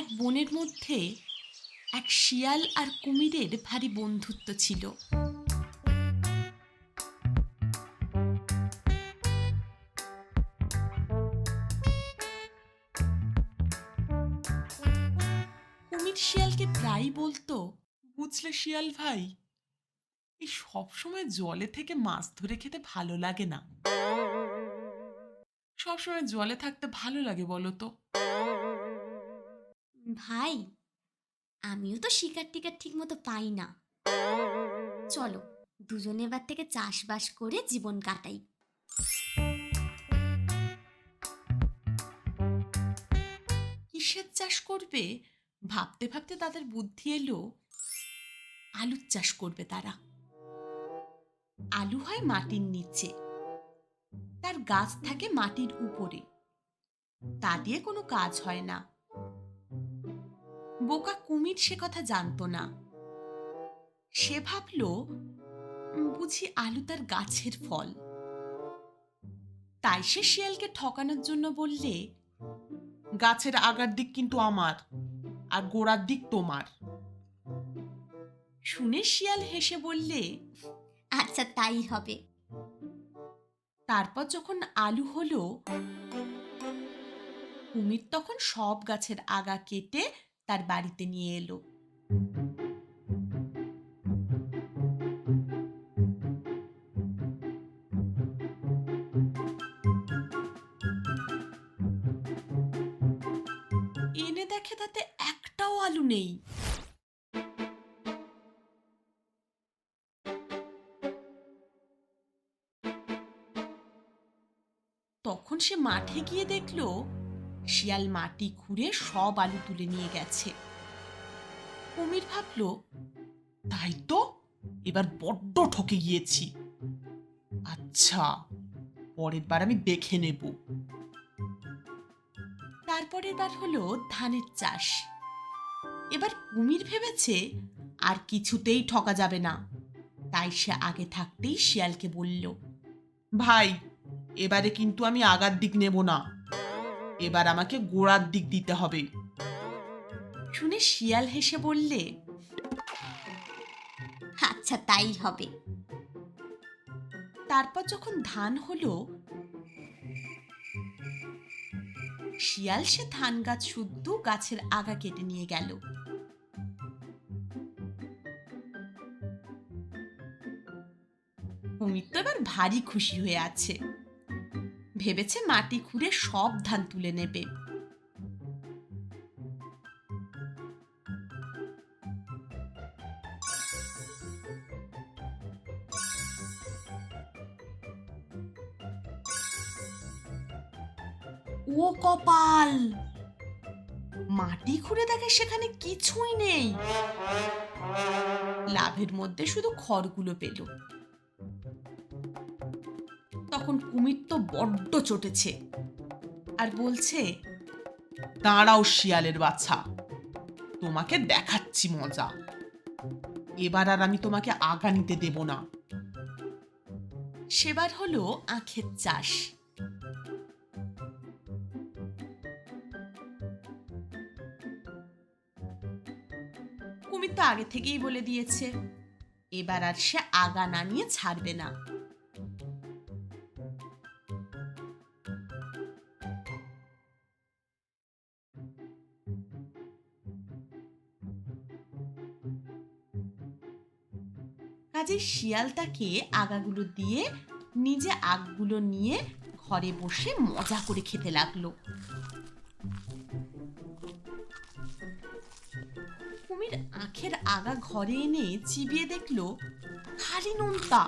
এক বনের মধ্যে এক শিয়াল আর কুমিরের ভারী বন্ধুত্ব ছিল। কুমির শিয়ালকে প্রায়ই বলতো, বুঝলে শিয়াল ভাই, এই সবসময় জলে থেকে মাছ ধরে খেতে ভালো লাগে না। সবসময় জলে থাকতে ভালো লাগে বলো তো। ভাই, আমিও তো শিকার টিকার ঠিক মতো পাই না। চলো, দুজনে এবার থেকে চাষবাস করে জীবন কাটাই। কিসের চাষ করবে? ভাবতে ভাবতে তাদের বুদ্ধি এলো। আলুর চাষ করবে তারা। আলু হয় মাটির নিচে। তার গাছ থাকে মাটির উপরে। তা দিয়ে কোনো কাজ হয় না। বোকা কুমির সে কথা জানতো না। সে ভাবলো বুঝি আলু তার গাছের ফল। তাই সে শিয়ালকে ঠকানোর জন্য বললে গাছের আগার দিক কিন্তু আমার আর গোড়ার দিক তোমার। শুনে শিয়াল হেসে বললে আচ্ছা তাই হবে। তারপর যখন আলু হলো কুমির তখন সব গাছের আগা কেটে তার বাড়িতে নিয়ে এলো। এনে দেখে তাতে একটাও আলু নেই। তখন সে মাঠে গিয়ে দেখল শিয়াল মাটি খুঁড়ে সব আলু তুলে নিয়ে গেছে। কুমির ভাবলো, তাই তো, এবার বড্ড ঠকে গিয়েছি। আচ্ছা পরের বার আমি দেখে নেব। তারপরের বার হলো ধানের চাষ। এবার কুমির ভেবেছে, আর কিছুতেই ঠকা যাবে না। তাই সে আগে থাকতেই শিয়ালকে বলল, ভাই, এবারে কিন্তু আমি আগার দিক নেব না। এবার আমাকে গোড়ার দিক দিতে হবে। শুনে শিয়াল হেসে বললে আচ্ছা তাই হবে। তারপর যখন ধান হলো শিয়াল সে ধান গাছ শুদ্ধ গাছের আগা কেটে নিয়ে গেল। কুমির তো এবার ভারী খুশি হয়ে আছে। ভেবেছে মাটি খুঁড়ে সব ধান তুলে নেবে। ও কপাল! মাটি খুঁড়ে দেখে সেখানে কিছুই নেই। লাভের মধ্যে শুধু খড়গুলো পেল। তখন কুমির তো বড্ড চটেছে। আর বলছে, দাঁড়াও শিয়ালের বাচ্চা, তোমাকে দেখাচ্ছি মজা। এবার আর আমি তোমাকে আগা নিতে দেব না। সেবার হলো আখের চাষ। কুমির তো আগে থেকেই বলে দিয়েছে, এবার আর সে আগা না নিয়ে ছাড়বে না। কাজে শিয়াল তাকে আগাগুলো দিয়ে নিজে আগগুলো নিয়ে ঘরে বসে মজা করে খেতে লাগল। কুমির আখের আগা ঘরে এনে চিবিয়ে দেখল খালি নোনতা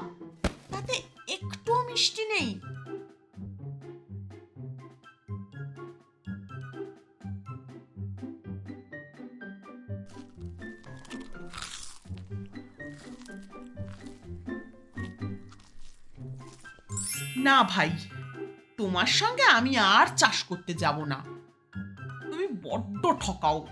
তাতে একটুও মিষ্টি নেই। না ভাই তোমার সঙ্গে আমি আর চাষ করতে যাব না। তুমি বড্ড ঠকাও।